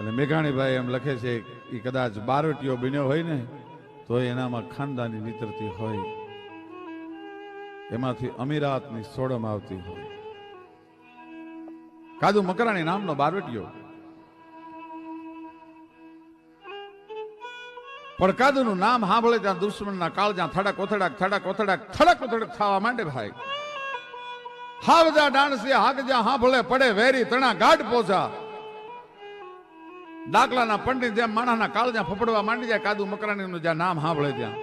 અને મેઘાણીભાઈ એમ લખે છે એ કદાચ બારવટીયો બન્યો હોય ને, તો એનામાં ખાનદાની વિતરતી હોય. એમાંથી અમીરાતની સોડમ આવતી હોય. કાદુ મકરાણી નામનો બારવટીયો પણ કાદુનું નામ સાંભળે ત્યાં દુશ્મનના કાળ જ્યાં થડક ઓથડાક થડક ઓથડાક, થડક ઓથડક થવા માંડે ભાઈ. હાવજા ડાણસી હાગજા સાંભળે, પડે વેરી, તણા ગાઢ પોચા દાખલાના પંડિત જેમ માણસના કાળજા ફફડવા માંડી જાય, કાદુ મકરાણીનું જ્યાં નામ સાંભળે ત્યાં.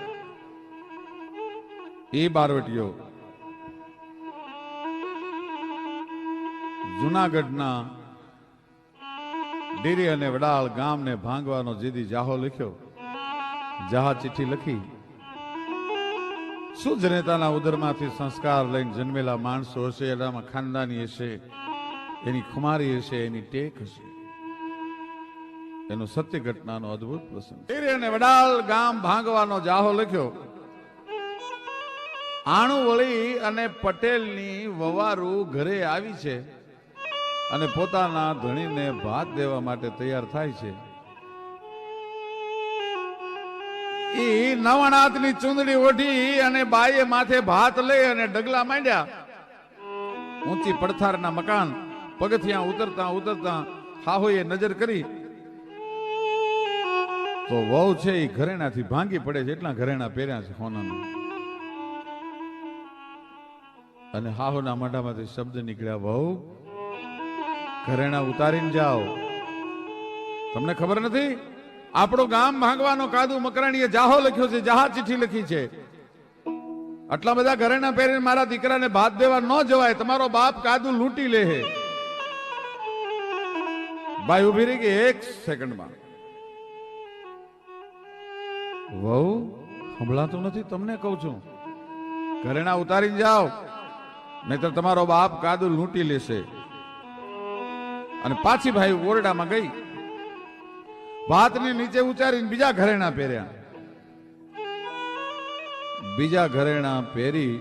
એ બારવટીઓ, જુનાગઢના ડેરી અને વડાળ ગામને ભાંગવાનો જીદી જાહો લખ્યો. જહા ચિઠ્ઠી લખી, શું જનેતાના ઉદરમાંથી સંસ્કાર લઈને જન્મેલા માણસો હશે? એનામાં ખાનદાની હશે, એની ખુમારી હશે, એની ટેક હશે. એનો સત્ય ઘટનાનો અદ્ભુત પ્રસંગ અને વડાલ ગામ ભાંગવાનો જાહો લખ્યો. આણુ વળી અને પટેલની વવારું ઘરે આવી છે અને પોતાના ધણીને ભાત દેવા માટે તૈયાર થાય છે. એ નવનાથની ચૂંદડી ઓઢી અને બાઈએ માથે ભાત લઈ અને ડગલા માંડ્યા. ઊંચી પડથારના મકાન, પગથિયા ઉતરતા ઉતરતા હાહોએ નજર કરી તો વહુ છે એ ઘરેણાથી ભાંગી પડે છે, એટલા ઘરેણા પહેર્યા છે હોનાના અને હાહોના મોઢામાંથી શબ્દ નીકળ્યા, વહુ, ઘરેણા ઉતારીને જાઓ. તમને ખબર નથી? આપણું ગામ ભાંગવાનો કાદુ મકરાણીએ જાહો લખ્યો છે જાહા ચિઠ્ઠી લખી છે. આટલા બધા ઘરેણા પહેરીને મારા દીકરાને ભાત દેવા ન જવાય, તમારો બાપ કાદુ લૂંટી લે ભાઈ ઊભી રહી ગઈ એક સેકન્ડમાં. વહુ, સંભળાતું નથી, તમને કહું છું. ઘરેણા ઉતારીને જાઓ, નહીતર તમારો બાપ કાદુ લૂંટી લેશે. અને પાછી ભાઈ ઓરડામાં ગઈ. ભાતને નીચે ઉચારીને બીજા ઘરેણા પહેર્યા. બીજા ઘરેણા પહેરી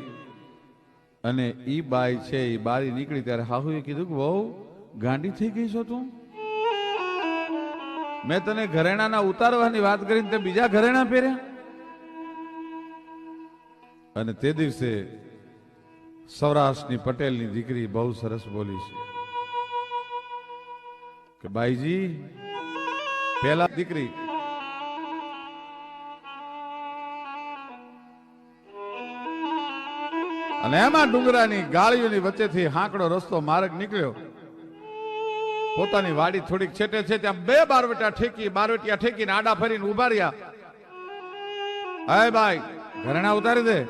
અને ઈ બાઈ છે એ બારી નીકળી ત્યારે હાહુએ કીધું કે, વહુ, ગાંડી થઈ ગઈ છો તું? મેં તને ઘરેણાના ઉતારવાની વાત કરીને તે બીજા ઘરેણા પહેર્યા. અને તે દિવસે સૌરાષ્ટ્રની પટેલની દીકરી બહુ સરસ બોલી છે કે બાઈજી પેલા દીકરી. અને એમાં ડુંગરાની ગાળીઓની વચ્ચેથી હાંકડો રસ્તો માર્ગ નીકળ્યો. પોતાની વાડી થોડીક છેટે છે, ત્યાં બે બારવટા ઠેકી, બારવટિયા ઠેકીને આડા ફરીને ઊભા રહ્યા. હાય ભાઈ, ઘરેણા ઉતારી દે.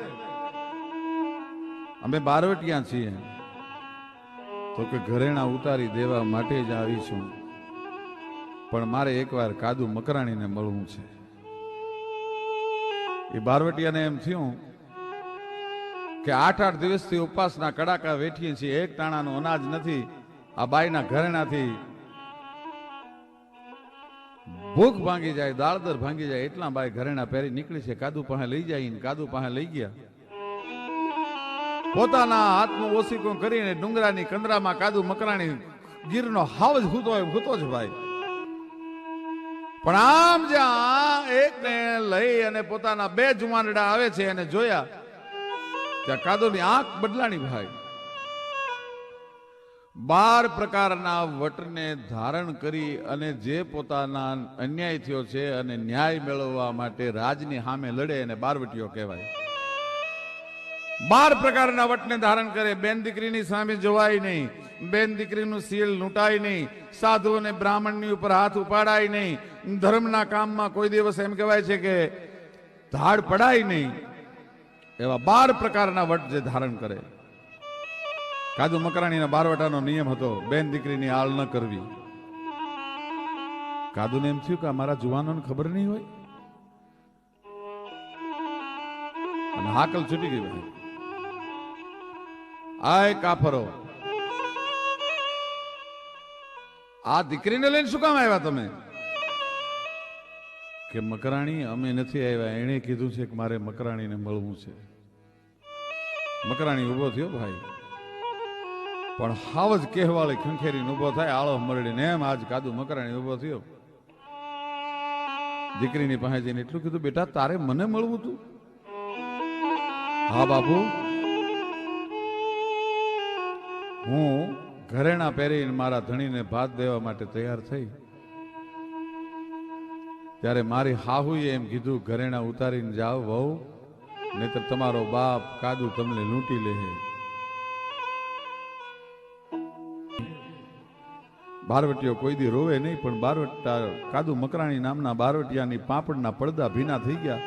અમે બારવટિયા છીએ. તો કે ઘરેણા ઉતારી દેવા માટે જ આવી છું. પણ મારે એકવાર કાદુ મકરાણીને મળવું છે. એ બારવટિયાને એમ થયું કે આઠ આઠ દિવસથી ઉપાસના કડાકા વેઠીએ છીએ. એક ટાણાનું અનાજ નથી. આ બાઈના ઘરેણાથી ભૂખ ભાંગી જાય, દાળદર ભાંગી જાય, એટલા બાઈ ઘરેણા પહેરી નીકળી છે. કાદુ પાસે લઈ જાય કાદુ પાસે લઈ ગયા. પોતાના હાથમાં ઓસીકો કરીને ડુંગરાની કંદરામાં કાદુ મકરાણી ગીરનો હાવ જ હૂતો હૂતો જ ભાઈ. પણ આમ જ્યાં એકને લઈ અને પોતાના બે જુવાનડા આવે છે અને જોયા, ત્યાં કાદુની આંખ બદલાણી ભાઈ. બાર પ્રકારના વટને ધારણ કરી અને જે પોતાના અન્યાય થયો છે અને ન્યાય મેળવવા માટે રાજની સામે લડે અને બારવટીઓ કહેવાય. બાર પ્રકારના વટને ધારણ કરે. બેન દીકરીની સામે જોવાય નહીં. બેન દીકરીનું સીલ લૂંટાય નહીં. સાધુ અને બ્રાહ્મણની ઉપર હાથ ઉપાડાય નહીં. ધર્મના કામમાં કોઈ દિવસ એમ કહેવાય છે કે ધાડ પડાય નહીં. એવા બાર પ્રકારના વટ જે ધારણ કરે. કાદુ મકરાણીના બારવટાનો નિયમ હતો, બેન દીકરીની આળ ન કરવી. કાદુને એમ થયું કે આ જુવાનોને ખબર નહીં હોય? અને હાકલ છૂટી ગઈ ભાઈ આય કાફરો. આ દીકરીને લઈને શું કામ આવ્યા તમે? કે મકરાણી, અમે નથી આવ્યા. એણે કીધું છે કે મારે મકરાણીને મળવું છે. મકરાણી ઊભો થયો ભાઈ. પણ હાવ જ કહેવાળી ખંખેરી ઊભો થાય, આળો મરડીને એમ આજ કાદુ મકરાણી ઊભો થયો. દીકરીની પાસે જઈને એટલું કીધું, બેટા, તારે મને મળવું તું? હા, બાપુ. હું ઘરેણા પહેરીને મારા ધણીને ભાત દેવા માટે તૈયાર થઈ. ત્યારે મારી હાહુએ એમ કીધું, ઘરેણા ઉતારીને જાઓ વહુ, નહીતર તમારો બાપ કાદુ તમને લૂંટી લે બારવટીયો કોઈ દી રોવે નહીં, પણ બારવટા કાદુ મકરાણી નામના બારવટિયાની પાપડના પડદા ભીના થઈ ગયા.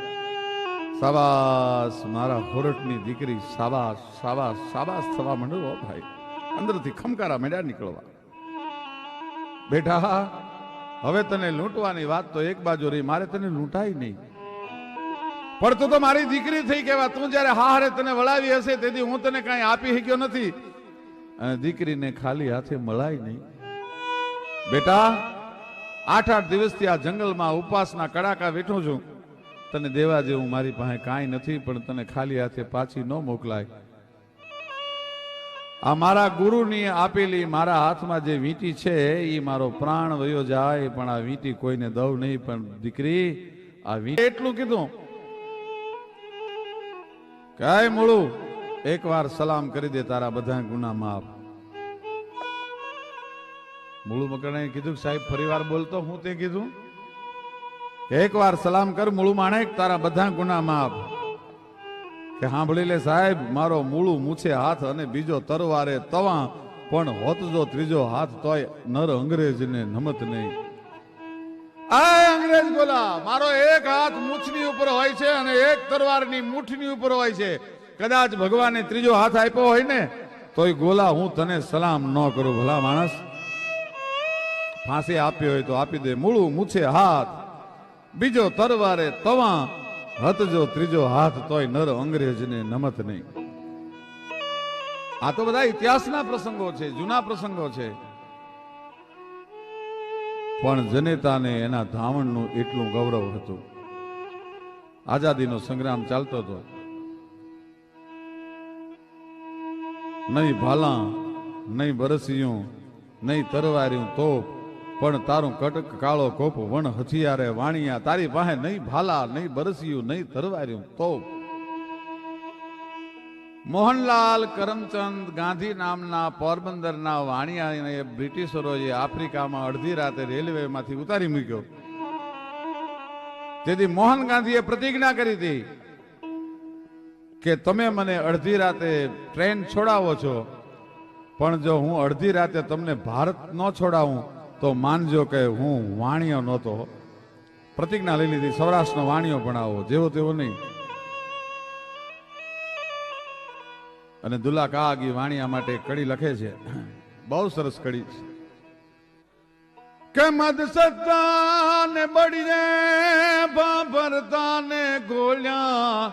સાબાસ, મારા હોરટની દીકરી સાવાસ સાવાસ સાબાસ થવા માંડ્યો ભાઈ. અંદરથી ખમકારા મેળ્યા નીકળવા. બેટા, હવે તને લૂંટવાની વાત તો એક બાજુ રહી, મારે તને લૂંટાય નહીં. પણ તું તો મારી દીકરી થઈ કેવા, તું જ્યારે હારે તને વળાવી હશે, તેથી હું તને કાંઈ આપી શક્યો નથી. અને દીકરીને ખાલી હાથે મળાય નહીં. બેટા આઠ આઠ દિવસથી આ જંગલમાં ઉપવાસના કડાકા બેઠું છું. તને દેવા જેવું મારી પાસે કાંઈ નથી, પણ તને ખાલી હાથે પાછી ન મોકલાય. આ મારા ગુરુની આપેલી મારા હાથમાં જે વીંટી છે એ મારો પ્રાણ વયો જાય, પણ આ વીંટી કોઈને દઉં નહીં, પણ દીકરી, આ વીંટી એટલું કીધું. કાય મળું એકવાર સલામ કરી દે તારા બધા ગુના માફ. મૂળું મકરણે કીધું સાહેબ, ફરીવાર બોલતો હું તે કીધું, એકવાર સલામ કર મૂળું માણેક, તારા બધા ગુના માફ. કે સાંભળી લે સાહેબ, મારો મૂળું મૂછે હાથ અને બીજો તરવારે તવા, પણ હોત જો ત્રીજો હાથ તોય નર અંગ્રેજને નમત નહીં. આ અંગ્રેજ બોલા મારો એક હાથ મૂછની ઉપર હોય છે અને એક તરવારની મૂઠની ઉપર હોય છે. કદાચ ભગવાને ત્રીજો હાથ આપ્યો હોય ને, તોય ગોલા હું તને સલામ ન કરું, ભલા માણસ. ફાંસી આપી હોય તો આપી દે, મૂળું મૂછે હાથ. બીજો તરવારે તવા હતજો ત્રીજો હાથ, તોય નર અંગ્રેજને નમત નહીં. આ તો બધા ઇતિહાસના પ્રસંગો છે, જૂના પ્રસંગો છે. પણ જનેતાને એના ધાવણનું એટલું ગૌરવ હતું. આઝાદીનો સંગ્રામ ચાલતો હતો. નહીં ભાલા, નહીં બરસિયું, નહીં તરવાર્યું તોપ. પણ તારું કટક કાળો કોપ વણ હથિયારે વાણિયા, તારી પાસે નહીં ભાલા, નહીં બરસ્યું, નહીં તરવાર્યું, તો મોહનલાલ કરમચંદ ગાંધી નામના પોરબંદરના વાણિયાને બ્રિટિશરોએ આફ્રિકામાં અડધી રાતે રેલવેમાંથી ઉતારી મૂક્યો. તેથી મોહન ગાંધીએ પ્રતિજ્ઞા કરી હતી કે તમે મને અડધી રાતે ટ્રેન છોડાવો છો, પણ જો હું અડધી રાતે તમને ભારત ન છોડાવું તો માનજો કે હું વાણિયો નહોતો. પ્રતિજ્ઞા લઈ લીધી, સૌરાષ્ટ્રનો વાણિયો ભણાવો જેવો તેવો નહીં. અને દુલા કાગી વાણિયા માટે કડી લખે છે. બહુ સરસ કડી છે. કે મદ સત્તાને બળીને, ભાભરતાને ગોલ્યા,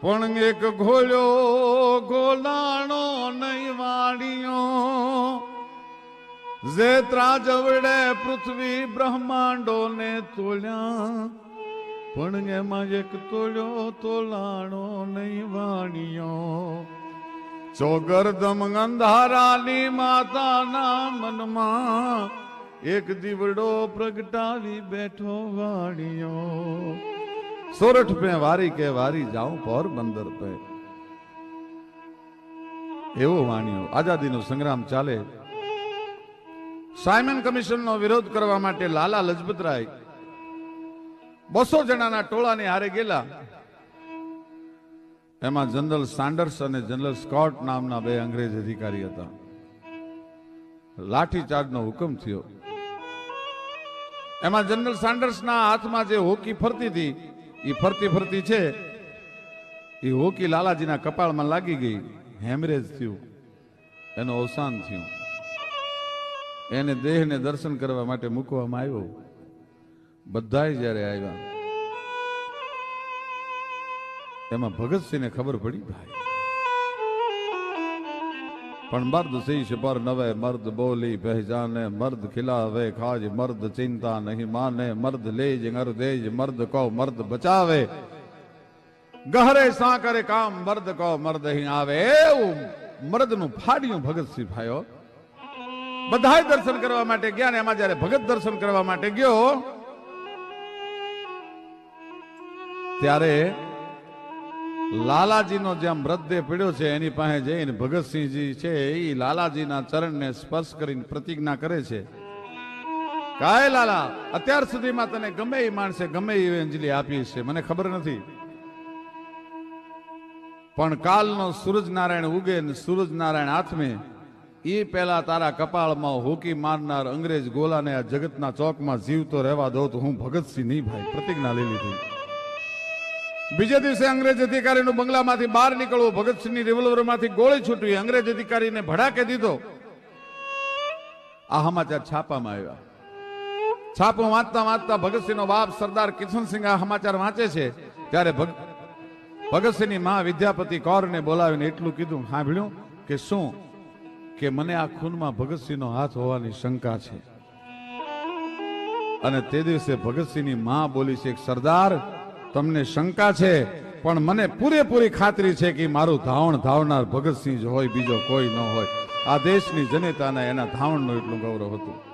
પણ એક ઘોલ્યો ગોલાણો નહીં વાણિયો જે ત્રાજવડે પૃથ્વી બ્રહ્માંડો ને તોલ્યા. પણ એમાં એક તોલ્યો તોલાણો નહીં વાણિયો. ચોગરદમ અંધારાની માતાના મનમાં એક દીવડો પ્રગટાવી બેઠો વાણિયો. સોરઠ પે, વારી કે વારી જાઉં પોરબંદર પે. એવો વાણિયો. આઝાદીનો સંગ્રામ ચાલે. સાયમન કમિશનનો વિરોધ કરવા માટે લાલા લજપતરાય બસો જણાના ટોળાને હારે ગયેલા. એમાં જનરલ સાન્ડર્સ અને જનરલ સ્કોટ નામના બે અંગ્રેજ અધિકારી હતા. લાઠીચાર્જનો હુકમ થયો. એમાં જનરલ સાન્ડર્સના હાથમાં જે હોકી ફરતી હતી એ ફરતી ફરતી છે એ હોકી લાલાજીના કપાળમાં લાગી ગઈ. હેમરેજ થયું. એનું અવસાન થયું. એને દેહને દર્શન કરવા માટે મૂકવામાં આવ્યો. બધા જ્યારે આવ્યા, એમાં ભગતસિંહને ખબર પડી, ભાઈ, પણ મર્દ શીશ પર નવે, મર્દ બોલી પહેચાને મર્દ ખિલાવે ખાજ, મર્દ ચિંતા નહીં માને, મર્દ લેજ નર દેજ, મર્દ કહો મર્દ બચાવે. ગહરે સા કરે કામ, મર્દ કહો મર્દ અહીં આવે. એવું મર્દનું ફાડ્યું ભગતસિંહ ભાઈઓ બધાય દર્શન કરવા માટે ગયા ને એમાં જયારે ભગત દર્શન કરવા માટે ગયો, ત્યારે લાલાજીનો જ્યાં મૃતદેહ પીડ્યો છે, એની પાસે જઈને ભગતસિંહજી છે એ લાલાજીના ચરણને સ્પર્શ કરીને પ્રતિજ્ઞા કરે છે. કાય લાલા, અત્યાર સુધીમાં તને ગમે એ માણસે ગમે એ અંજલિ આપી છે, મને ખબર નથી. પણ કાલનો સૂરજનારાયણ ઉગે ને સૂરજનારાયણ હાથમે એ પહેલાં તારા કપાળમાં હોકી મારનાર અંગ્રેજ ગોલાને આ જગતના ચોકમાં જીવતો રહેવા દો તો હું ભગતસિંહ નહીં ભાઈ. પ્રતિજ્ઞા લઈ લીધી બીજે દિવસે અંગ્રેજ અધિકારીનું બંગલામાંથી બહાર નીકળવું, ભગતસિંહની રિવોલ્વરમાંથી ગોળી છૂટવી, અંગ્રેજ અધિકારીને ભડાકે દીધો. આ સમાચાર છાપામાં આવ્યા. છાપો વાંચતા વાંચતા ભગતસિંહનો બાપ સરદાર કિશનસિંહ આ સમાચાર વાંચે છે. ત્યારે ભગ- ભગતસિંહની મા વિદ્યાપતિ કૌરને બોલાવીને એટલું કીધું, સાંભળ્યું કે શું કે મને આ ખૂનમાં ભગતસિંહનો હાથ હોવાની શંકા છે. અને તે દિવસે ભગતસિંહની મા બોલી છે સરદાર, તમને શંકા છે, પણ મને પૂરેપૂરી ખાતરી છે કે મારું ધાવણ ધાવનાર ભગતસિંહ જ હોય, બીજો કોઈ ન હોય. આ દેશની જનતાને એના ધાવણનું એટલું ગૌરવ હતું.